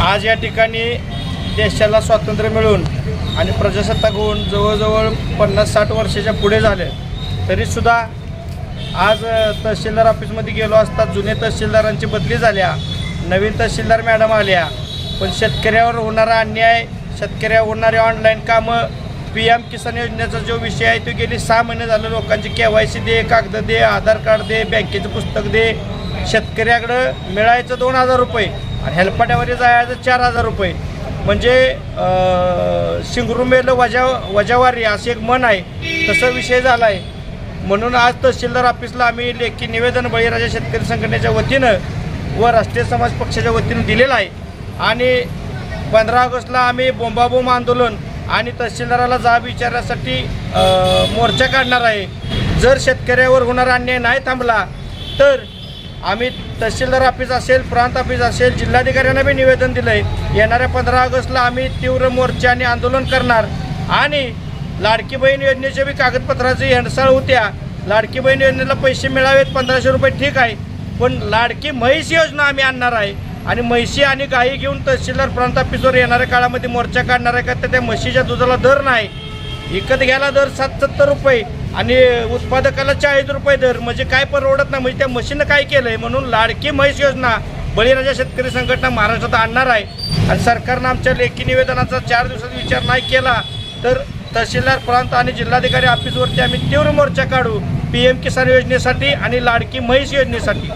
आज या ठिकाणी देशाला स्वातंत्र्य मिळून आणि प्रजासत्ताक होऊन जवळजवळ पन्नास साठ वर्षाच्या पुढे झाले तरीसुद्धा आज तहसीलदार ऑफिसमध्ये गेलो असता जुने तहसीलदारांची बदली झाल्या नवीन तहसीलदार मॅडम आल्या पण शेतकऱ्यावर होणारा अन्याय शेतकऱ्यावर होणारे ऑनलाईन कामं पी एम किसान योजनेचा जो विषय आहे तो गेली सहा महिने झालं लोकांची के वाय सी दे कागद दे आधार कार्ड दे बँकेचं पुस्तक दे शेतकऱ्याकडं मिळायचं दोन हजार रुपये आणि हेल्पाट्यावर जायचं चार हजार रुपये. म्हणजे अं, शिंगरुमेलं वजा वजावारी असे एक मन आहे. तसं विषय झाला आहे म्हणून आज तहसीलदार ऑफिसला आम्ही लेखी निवेदन बळीराजा शेतकरी संघटनेच्या वतीनं व राष्ट्रीय समाज पक्षाच्या वतीनं दिलेलं आहे. आणि पंधरा ऑगस्टला आम्ही बोंबाबोंब आंदोलन आणि तहसीलदाराला जाब विचारण्यासाठी मोर्चा काढणार आहे. जर शेतकऱ्यावर होणारा अन्याय नाही थांबला तर आम्ही तहसीलदार ऑफिस असेल प्रांत ऑफिस असेल जिल्हाधिकाऱ्यांना बी निवेदन दिलं आहे येणाऱ्या पंधरा ऑगस्टला आम्ही तीव्र मोर्चा आणि आंदोलन करणार. आणि लाडकी बहीण योजनेच्या बी कागदपत्राची हेंडसाळ होत्या. लाडकी बहीण योजनेला पैसे मिळावेत पंधराशे रुपये ठीक आहे. पण लाडकी म्हैस योजना आम्ही आणणार आहे. आणि म्हैशी आणि गायी घेऊन तहसीलदार प्रांत ऑफिसवर येणाऱ्या काळामध्ये मोर्चा काढणार आहे का? तर त्या म्हशीच्या दुधाला दर नाही. विकत घ्यायला दर सात सत्तर रुपये. आणि उत्पादकाला चाळीस रुपये दर म्हणजे काय परवडत नाही म्हणजे त्या म्हशीनं काय केलं आहे म्हणून लाडकी म्हैस योजना बळीराजा शेतकरी संघटना महाराष्ट्रात आणणार आहे. आणि सरकारनं आमच्या लेखी निवेदनाचा चार दिवसात विचार नाही केला तर तहसीलदार प्रांत आणि जिल्हाधिकारी ऑफिसवरती आम्ही तीव्र मोर्चा काढू पी एम किसान योजनेसाठी आणि लाडकी म्हैस योजनेसाठी.